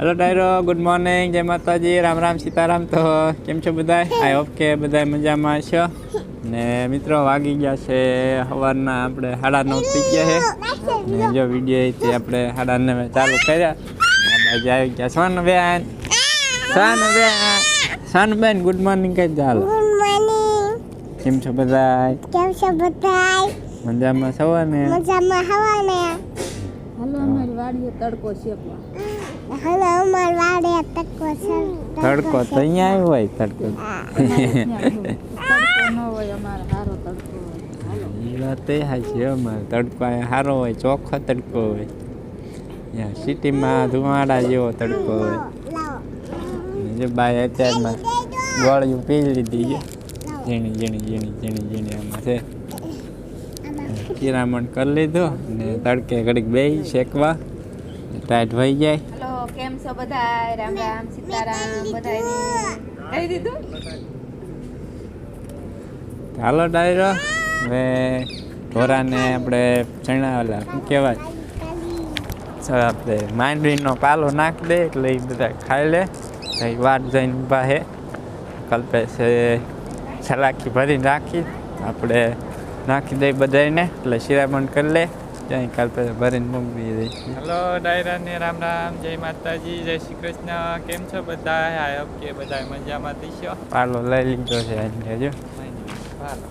Hello ડાયરો good morning જય માતાજી રામ રામ સીતારામ તો કેમ છો બધા આઈ હોપ કે બધા મજામાં છો. ને મિત્રો વાગી ગયા છે સવારના આપણે સાડા નવ થઈ ગયા છે. ને જો વીડિયો તે આપણે સાડા નવે ચાલુ કર્યા. આ બાજુ આવી ગયા. સોનબેન. સોનબેન. સોનબેન ગુડ મોર્નિંગ કઈ ચાલો? ગુડ મોર્નિંગ કેમ છો બધા કેમ છો બધાય? મજામાં છો મજામાં હવાને? હાલો અમારી વાડીએ તડકો શેકવા તડકો તો અહીંયા હોય, તડકો. અમારે તડકો સારો હોય, ચોખ્ખો તડકો હોય. સિટીમાં ધુમાડા જેવો તડકો હોય. જે બાય અત્યારમાં ગોળીઓ પી લીધી છે. ઝીણી ઝીણી ઝીણી ઝીણી ઝીણી આમાં છે. કિરામણ કરી લીધો ને તડકે ઘડીક બે શેકવા. ટાઈટ વહી જાય. છો બધા રામ રામ સીતારામ બધા કહી દીધું? હાલો ડાયરો. હવે ઢોરાને આપણે ચણાવેલા શું કહેવાય આપણે માંડવીનો પાલો નાખી દે એટલે એ બધા ખાઈ લે. પછી વાટ જઈને ઊભા હે. કલ્પે છે સલાખી ભરી નાખી આપણે નાખી દઈ બધાને એટલે શિરામણ કરી લે. ત્યાં કલ્પે ભરીને મૂકી દઈ હલો ડાયરાને રામ રામ જય માતાજી જય શ્રી કૃષ્ણ. કેમ છો બધા આઈ હોપ કે બધા મજામાં દીશો. પાલો લઈ લીધો છે અહીંયા હજુ. પાલો.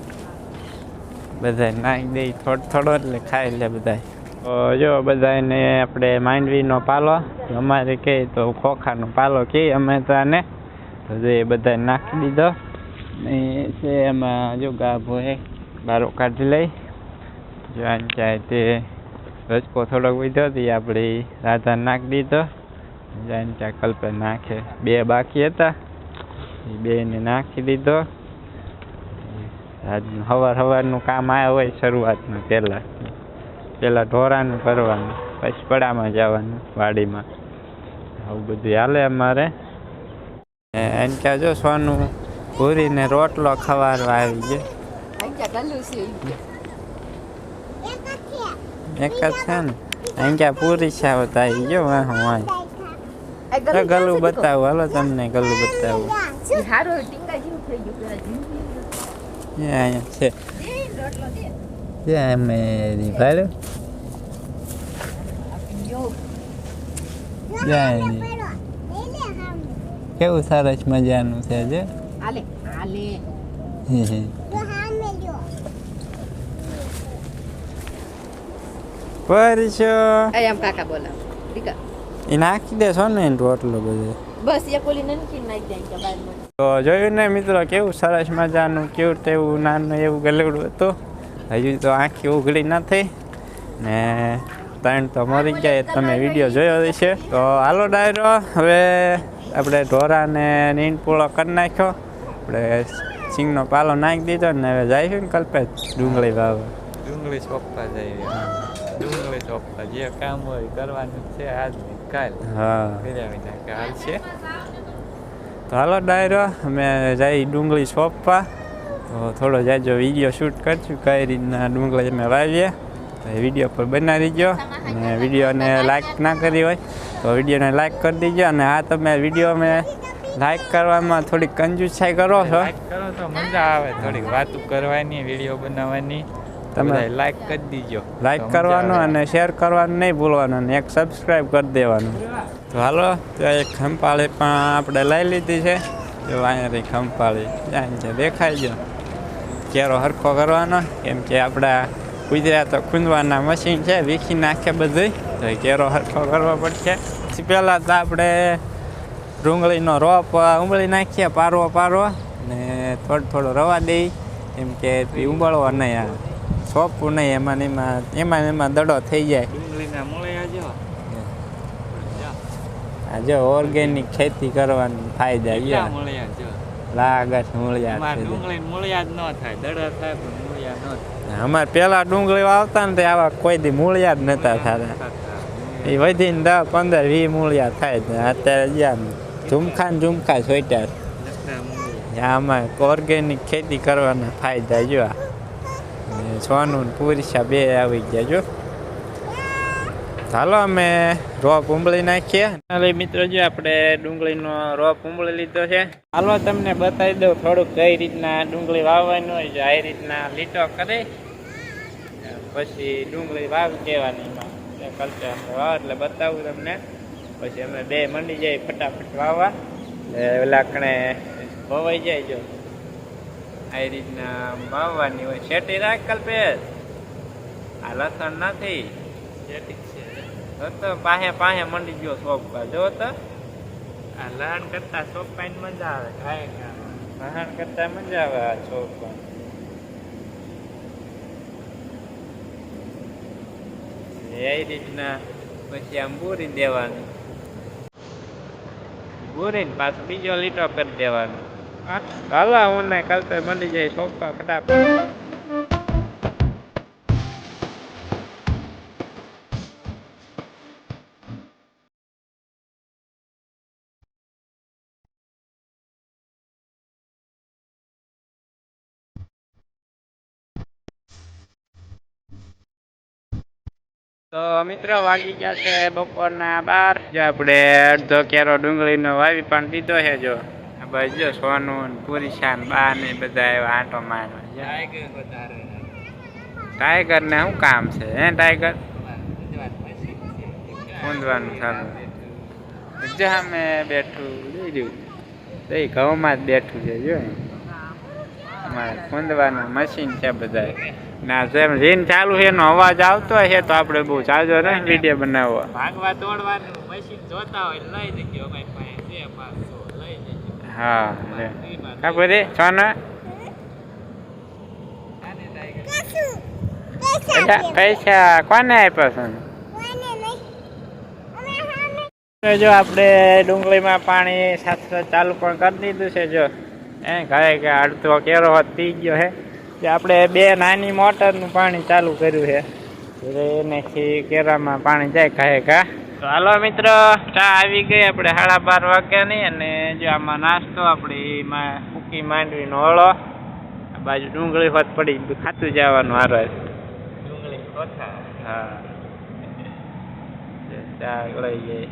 બધા નાખી દઈ થોડો થોડો એટલે ખાઈ લે બધા તો જો બધાને આપણે માંડવીનો પાલો. અમારે કહે તો ખોખાનો પાલો કહે અમે તો આને તો જે બધા નાખી દીધો. ને છે એમાં જો ગાભો હે બારો કાઢી લઈ. જો આને તે રજકો થોડોક વધ્યો હતી આપણી રાધા નાખી દીધો. જાઈને ચા કલ્પે નાખે. બે બાકી હતા. એ બેને નાખી દીધો. હવાર સવારનું કામ આવ્યા હોય શરૂઆતમાં પહેલાં. પહેલાં ઢોરાનું કરવાનું, પછી પડામાં જવાનું, વાડીમાં. આવું બધું હાલે અમારે. એમ કે જો સોનું પૂરીને રોટલો ખવારવા આવી ગયો અહીં ક્યાં ગલું છે ઈ કે. એક જ છે ને? એમ ક્યાં પૂરી છે આવતા આવી ગયો વાહ વાહ. ગલું બતાવું હાલો તમને ગલું બતાવું. અહીંયા છે. દે મેરી ભાડું કેવું સરસ મજાનું છે જે? હાલે હાલે પરિચો એ આમ કાકા બોલા દીકા એ નાખી દેશો ને રોટલો બધો. બસ એક ઓલી નનકી નાખી દે કે બાર તો જોયું ને મિત્રો કેવું સરસ મજાનું કેવું તેવું નાનું એવું ગલેડું હતું. હજુ તો આંખી ઉઘડી નથી. ને ત્રણ તો મરી ગયા તમે વીડિયો જોયો હશે. તો હાલો ડાયરો હવે આપણે ઢોરાને નીંદ પૂળો કરી નાખ્યો. આપણે સિંગનો પાલો નાખી દીધો ને હવે જઈશું ને કલ્પે ડુંગળી વાવવા. ડુંગળી સોંપવા જઈએ. સોંપવા જે કામ હોય કરવાનું છે આજ કાલ. હા. કર્યા વિના કાલ છે. તો હાલો ડાયરો અમે જઈ ડુંગળી સોંપવા તો થોડો જાજો વીડિયો શૂટ કરશું કઈ રીતના ડુંગળી અમે વાવીએ. તો એ વીડિયો પર બનાવી દીજો. અને વિડીયોને લાઇક ના કરી હોય તો વિડીયોને લાઈક કરી દીજો. અને આ તમે વીડિયો મેં લાઈક કરવામાં થોડીક કંજુસાઈ કરો છો. કરો તો મજા આવે. થોડીક વાતો કરવાની વીડિયો બનાવવાની. તમે- લાઈક કરી દીજો. લાઈક કરવાનું અને શેર કરવાનું નહીં ભૂલવાનું અને એક સબસ્ક્રાઈબ કરી દેવાનું. તો હાલો તો એક ખંપાળી પણ આપણે લઈ લીધી છે. જો અહીંયાથી ખંપાળી જાય છે દેખાય છે. કેરો હરખો કરવાનો કેમ કે આપણા ગુજરાત ખૂંદવાના મશીન છે વીખી નાખે બધું તો એ કેરો હરખો કરવો પડશે. પછી પહેલાં તો આપણે ડુંગળીનો રોપ ઉંબળી નાખીએ પારવો પારવો. ને થોડો થોડો રવા દઈ. એમ કે ઉંબળવો નહીં આ સોંપવું નહીં એમાં ને એમાં એમાં ને એમાં દડો થઈ જાય. ડુંગળીના મૂળિયા જો. આ જો ઓર્ગેનિક ખેતી કરવાની ફાયદા કેટલા મૂળિયા જો. લાગત મૂળિયા જાય. ડુંગળી જ ન થાય દડા થાય પણ મૂળિયા ન થાય. અમારે પેલા ડુંગળી વાવતા ને તે આવા કોઈ દી મૂળિયા જ નતા થતા. એ વધીને દસ પંદર વીસ મૂળિયા થાય અત્યારે જ્યાં ઝુમખા ને ઝુમખા સોટ્યા આમાં ઓર્ગેનિક ખેતી કરવાના ફાયદા જો આ. ને સોનું ને પુરુષા બે આવી ગયા, જો. ચાલો અમે રોપ ઉંબળી નાખીએ. ચાલો મિત્રો, જો આપણે ડુંગળીનો રોપ ઉંબળી લીધો છે. હાલો, તમને બતાવી દઉં થોડુંક કઈ રીતના ડુંગળી વાવવાની હોય, જો આ રીતના લીટો કરી. પછી ડુંગળી વાવ દેવાની એમાં. કલ્ચર વાવ એટલે બતાવું તમને. પછી અમે બે મંડી જાય ફટાફટ વાવવા. એટલે કણે વવાઈ જાય, જો. આ રીતના વાવવાની હોય. શેટી રાખ કલ્પેશ આ લસણ નથી. તો તો પાહે પાહે મંડી ગયો સોપકા જો તો. આ લહણ કરતા સોપકાઈ મજા આવે કાંઈ લહણ કરતા મજા આવે આ સોપકા એ રીતના પછી આમ બોરી દેવાનું. બોરીને પાછું બીજો લીટો કરી દેવાનો. હાલો હું ને કાલ તો મંડી જાય સોપકા ફટાફટ તો મિત્રો વાગી ગયા છે બપોરના બાર જો આપણે અડધો કેરો ડુંગળીનો વાવી પણ દીધો છે જો બાજુ જો સોનું પૂરી પુરીશાન બા ને બધા એવા આંટો મારવા ટાઈગર ને શું કામ છે હે ટાઈગર ઊંધવાનું ચાલુ. જો અમે બેઠું જોઈ રહ્યું. તો એ ઘઉંમાં જ બેઠું છે જો અમારે ખૂંદવાનું મશીન છે બધા ના જેમ રીન ચાલુ છે એનો અવાજ આવતો હશે તો આપણે બહુ ચાલજો ને વીડિયો બનાવવા. ભાગવા તોડવાનું મશીન જોતા હોય લઈ જજો અમારી પાસે છે પાંચસો લઈ જજો હા, લે. કા બોલે, સોના. પૈસા કોને આપ્યો છે જો આપણે ડુંગળીમાં પાણી સાથે ચાલુ પણ કરી દીધું છે, જો. એ ઘરે કે અડધો કેરો હોત, પી ગયો છે જે આપણે બે નાની મોટરનું પાણી ચાલુ કર્યું છે. એટલે એનાથી કેરામાં પાણી જાય ઘરે કા તો હાલો મિત્ર ચા આવી ગઈ આપણે સાડા બાર વાગ્યાની અને જો આમાં નાસ્તો આપણે એમાં સૂકી માંડવીનો હળો. આ બાજુ ડુંગળી હોત પડી ખાતું જવાનું હારે. ડુંગળી હા. ચા લઈ જઈએ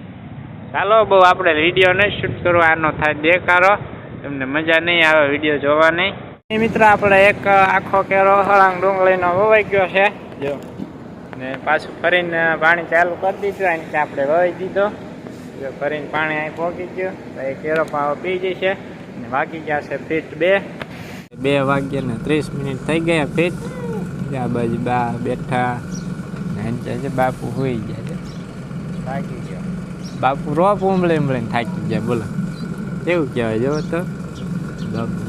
ચાલો બહુ આપણે વીડિયો નહીં શૂટ કરવા આનો થાય દેખાડો. તમને મજા નહીં આવે વીડિયો જોવાની. મિત્ર આપણે એક આખો કેરો હળંગ ડુંગળીનો વવાઈ ગયો છે. જો. ને પાછું ફરીને પાણી ચાલુ કરી દીધું અહીં આપણે વહી દીધો. જો ફરીને પાણી અહીં પહોંચી ગયું. એ કેરો પાવો પી જશે ને વાગી ગયા છે ફીટ બે. બે વાગ્યા ને ત્રીસ મિનિટ થઈ ગયા ફીટ. આ બાજુ બા બેઠા છે, બાપુ હોઈ ગયા છે. થાકી ગયો. બાપુ રોપ ઉંબળી ઉમળે થાકી ગયા, બોલો. એવું કહેવાય જો તો.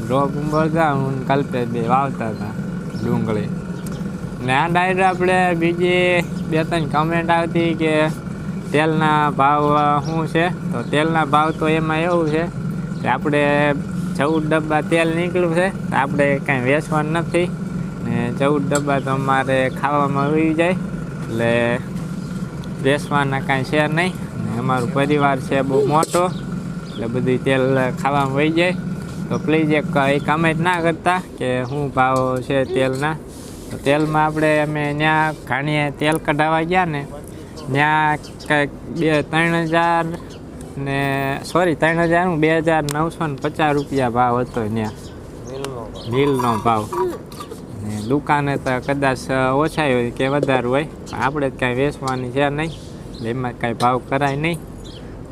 રોપ ઉંબળતા, હું કલ્પે બે વાવતા હતા ડુંગળી. ને આ ડાયરે આપણે બીજી બે ત્રણ કમેન્ટ આવતી કે તેલના ભાવ શું છે? તો તેલના ભાવ તો એમાં એવું છે કે આપણે ચૌદ ડબ્બા તેલ નીકળ્યું છે, તો આપણે કાંઈ વેચવાનું નથી. ને ચૌદ ડબ્બા તો અમારે ખાવામાં આવી જાય, એટલે વેચવાના કાંઈ છે નહીં. ને અમારું પરિવાર છે બહુ મોટો, એટલે બધું તેલ ખાવામાં વહી જાય. તો પ્લીઝ એક એ કમેન્ટ ના કરતા કે શું ભાવ છે તેલના. તો તેલમાં આપણે અમે ત્યાં ઘાણીએ તેલ કઢાવવા ગયા ને ત્યાં કંઈક બે ત્રણ હજાર ને સોરી ત્રણ હજાર બે હજાર નવસો ને પચાસ રૂપિયા ભાવ હતો ત્યાં નીલનો ભાવ. ને દુકાને તો કદાચ ઓછા હોય કે વધારે હોય પણ આપણે જ કાંઈ વેચવાની છે નહીં, એમાં કાંઈ ભાવ કરાય નહીં.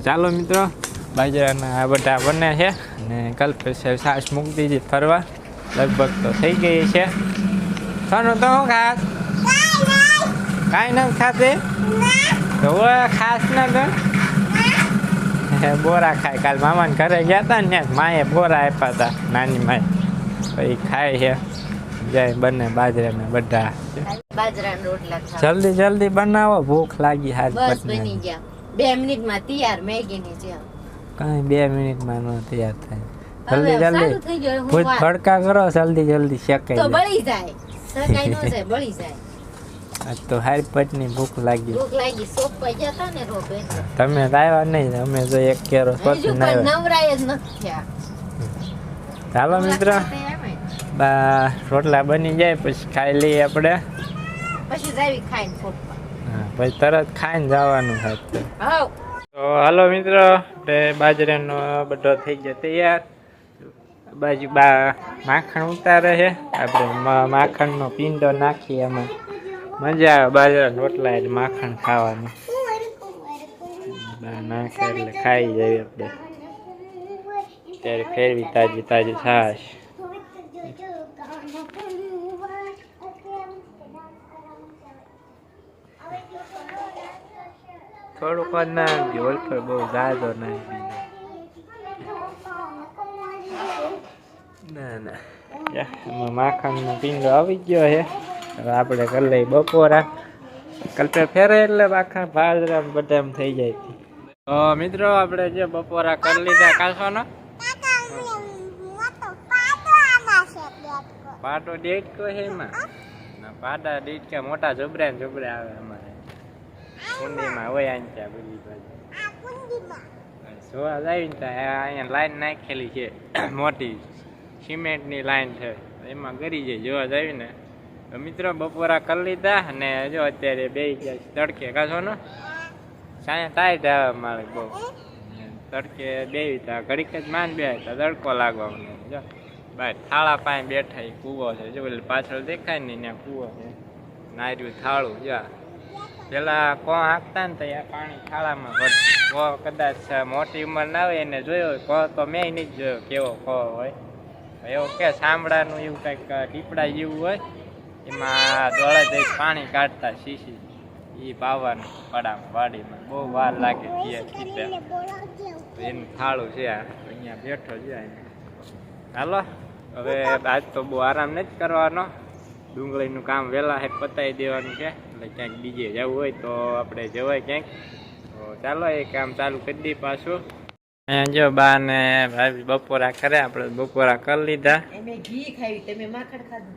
ચાલો મિત્રો, બાજરાના આ બધા બને છે, ને કાલ પછી સાસ મૂકી દીધી ફરવા, લગભગ તો થઈ ગઈ છે. સોનું તો શું ખાસ કાંઈ નથી ખાતી? તો ખાસ ના તો બોરા ખાય. કાલ મામાને ઘરે ગયા હતા ને માએ બોરા આપ્યા હતા નાની માએ. પછી ખાય છે. જાય બંને બધા બાજરાના રોટલા ખાવા. જલ્દી જલ્દી બનાવો. ભૂખ લાગી હાથ બસ બની ગયા. બે મિનિટમાં તૈયાર મેગી ની જેમ કાંઈ બે મિનિટમાં ન તૈયાર થાય. જલ્દી જલ્દી. ભૂત ભડકા કરો જલ્દી જલ્દી શેકાય તો બળી જાય. સકાઈ નો જાય બળી જાય. આજ તો હારી પટની ભૂખ લાગી. ભૂખ લાગી ને તમે આવ્યા નહીં અમે એક કેરો નવરાય જ નથી થયા. ચાલો મિત્ર. બા રોટલા બની જાય પછી ખાઈ લઈએ આપણે. પછી જાવી ખાઈને હા તરત ખાઈને જવાનું હાવ. તો હાલો મિત્રો આપણે બાજરાનો બધો થઈ ગયો તૈયાર. બાજુ બા માખણ ઉતારે છે. આપણે માખણનો પીંડો નાખીએ એમાં. મજા આવે બાજરા રોટલા એટલે માખણ ખાવાનું. બા નાખે એટલે ખાઈ જાય આપણે. ત્યારે ફેરવી તાજી તાજી છાશ. થોડુંક જ નાખજો પર બહુ જાજો નાખી ના ના યા, એમાં માખણનો પીંગો આવી ગયો છે. હવે આપણે કરી લઈ બપોરા. કલ્પે ફેરે એટલે આખા બાજરા બધા એમ થઈ જાય તો મિત્રો આપણે જે બપોરા કરી લીધા કાસવાનો પાટો ડેટકો છે એમાં. ના પાટા ડેટકા મોટા જબરા ને જબરા આવે અમારે. કુંડીમાં હોય આને ત્યાં બધી બાજુ. જોવા જાય ને ત્યાં અહીંયા લાઈન નાખેલી છે મોટી. સિમેન્ટની લાઈન છે. એમાં ગરી જાય. જોવા જાય તો મિત્રો બપોરા કરી લીધા અને જો અત્યારે બે ગયા તડકે કાશો ને? સાંજે ટાઈટ આવે મારે બહુ. તડકે બે હતા ઘડીક જ માન બે હતા તડકો લાગવા મને જો. બાય, થાળા પાસે બેઠા એ કૂવો છે. જો પાછળ દેખાય ને ત્યાં કૂવો છે. નાર્યું થાળું, જો પેલા કો હાંકતા ને તો આ પાણી થાળામાં ભરતું. કો કદાચ મોટી ઉંમર ના હોય એને જોયો કો તો મેં નહીં જોયો, કેવો કો હોય. એવું કે સાંભળાનું એવું કંઈક ટીપડા જેવું હોય, એમાં દોડે જઈ પાણી કાઢતા શીશી. એ પાવાનું પડામાં વાડીમાં. બહુ વાર લાગે છે એનું થાળું છે અહીંયા બેઠો છે હાલો, હવે આજ તો બહુ આરામ નથી કરવાનો. ડુંગળીનું કામ વહેલા હે પતાવી દેવાનું છે એટલે ક્યાંક બીજે જવું હોય તો આપણે જવાય ક્યાંક. તો ચાલો એ કામ ચાલુ કરી દઈએ પાછું. અહીંયા જો બા ને ભાઈ બપોરા કરે આપણે બપોરા કરી લીધા. ઘી ખાવી તમે માખણ ખાધું?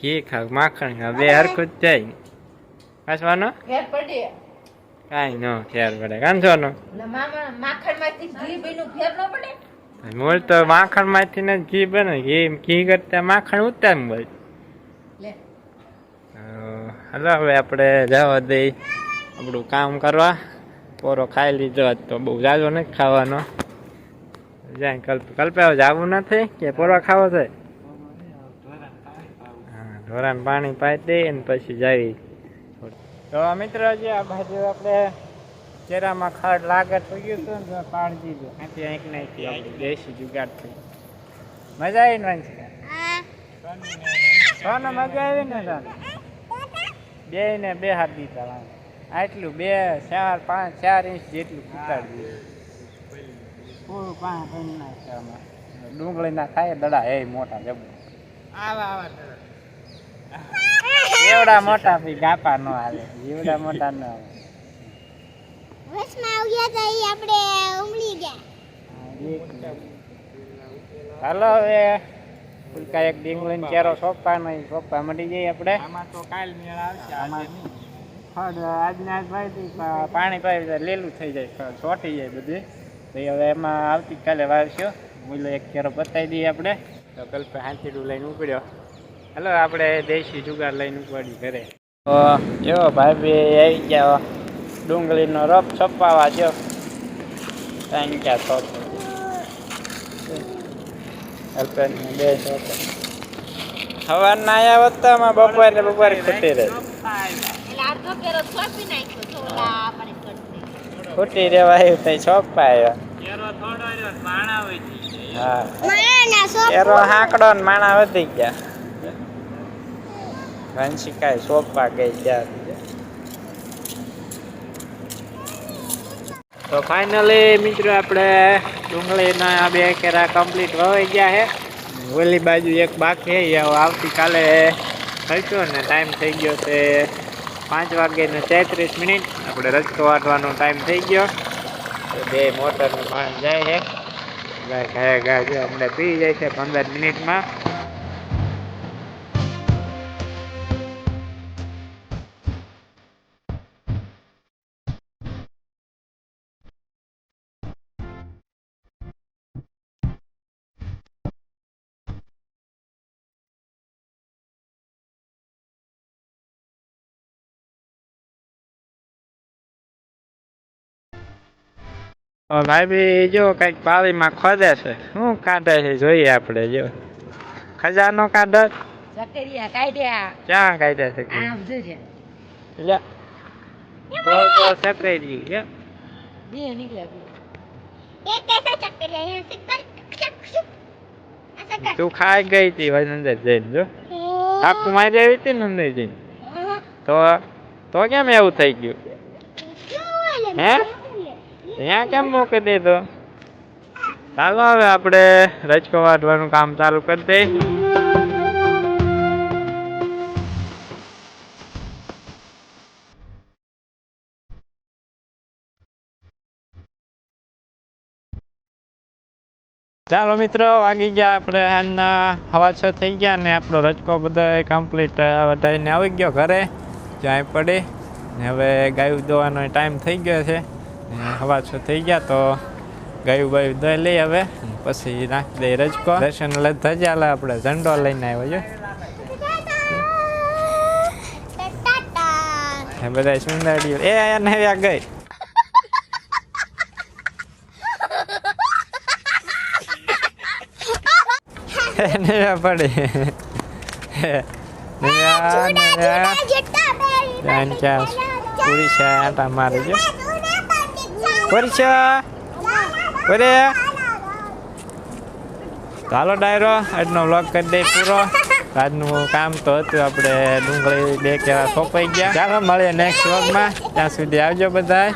ઘી ખા માખણ ખા બે હરખું જ જાય ફેર પડે. કાંઈ ન ફેર પડે કાંચવાનો ને મામા માખણમાંથી ઘી બન્યું ફેર ન પડે? મૂળ તો માખણમાંથી ને ઘી બને ઘી ઘી કરતા માખણ ઉતાર હોય. હલો હાલો હવે આપણે જવા દઈ. આપણું કામ કરવા. પોરો ખાઈ લીધો તો બહુ જાજો નથી ખાવાનો. જાય, કલ્પ, કલ્પે જવું નથી કે પોરો ખાવો છે ઢોરાને પાણી પાઈ દે ને પછી જાવી તો મિત્રો જે આ બાજુ આપણે ચહેરામાં ખાડ લાગે થઈ ગયું હતું ને પાણી દીધું આથી અહીં નાખી આપણી દેશી જુગાડ થઈ. મજા આવી ને વાંચી સોનો મજા આવી ને તને બે ને બે હાથ દીધા. આટલું બે, ચાર, પાંચ, ચાર ઇંચ જેટલું કુતાડી દીધું. પૂરું પાંચ કરી નાખ્યા આમાં. ડુંગળીના ખાય દડા એ મોટા જબુ. આવા આવા એવડા મોટા ભઈ ગાપા ન આવે એવડા મોટા ન આવે. વચમાં આવ્યા હતા ઈ આપણે ઉમળી ગયા. હાલો હવે ફૂલકા એક ડીંગલીને ચેરો સોપા નહીં સોપા મળી જઈએ આપણે. આમાં તો કાલ મેળ આવશે ફળ આજના આજ વાવી પાણી તો લીલું થઈ જાય ચોંટી જાય બધું. તો હવે એમાં આવતીકાલે વાવશો મૂલો એક કેરો બતાવી દઈએ આપણે. તો કલ્પે હાથીડું લઈને ઉપડ્યો. હાલો આપણે દેશી જુગાર લઈને ઉપડી ઘરે. તો જો ભાભી આવી ગયા. ડુંગળીનો રફ છપાવા જો. ત્રણ ક્યાં સોપ બે સોપ સવારના આવ્યા બપોરે બપોરે ખૂટી રહે. સોંપી ખૂટી રહેવા આવ્યું. તો છોપા આવ્યા સોપ એરો હાંકડો ને માણા વધી ગયા. વંશિકાએ સોપવા ગઈ ત્યાં. તો ફાઇનલી મિત્રો આપણે ડુંગળીના બે કેરા કમ્પ્લીટ વવાઈ ગયા છે ઓલી બાજુ એક બાકી છે આવતીકાલે થઈશું ને ટાઈમ થઈ ગયો છે પાંચ વાગે ને તેત્રીસ મિનિટ. આપણે રસ્તો વાટવાનો ટાઈમ થઈ ગયો બે મોટરનું પાણી જાય છે ગાય ગાય ગાય પી જાય છે પંદર મિનિટમાં ભાઈ જો કંઈક પાળીમાં ખોદે છે. શું કાઢે છે? જોઈએ આપણે જો. ખજાનો કાઢે? ક્યાં કાઢે છે? તું ખાઈ ગઈ હતી અંદર જઈને જો. આખું મારી આવી હતી ને અંદર જઈને? તો તો કેમ એવું થઈ ગયું? હે? અહીંયા કેમ મૂકી દીધો? ચાલો હવે આપણે રજકો વાટવાનું કામ ચાલુ કરી દઈ ચાલો મિત્રો, વાગી ગયા આપણે આજના હવા છ થઈ ગયા ને આપણો રજકો બધો કમ્પ્લીટ વધારીને આવી ગયો ઘરે. જ્યાં પડી. ને હવે ગાયું દોવાનો ટાઈમ થઈ ગયો છે. હવા છો થઈ ગયા તો ગયું ગયું દઈ લઈ હવે. પછી નાખી દઈ રજકો. દર્શન લઈ ધજા આપણે ઝંડો લઈને આવ્યો છે બધા સુંદરીઓ એ આ ગઈ. આ પડી. ચાંચા પૂરી છે, આટા મારી જો. પરીક્ષા પરે ચાલો ડાયરો, આજનો વ્લોગ કરી દે પૂરો. આજનું કામ તો હતું, આપણે ડુંગળી બે કેળા સોંપાઈ ગયા. ચાલો મળીએ નેક્સ્ટ વ્લોગમાં ત્યાં સુધી આવજો બધાય.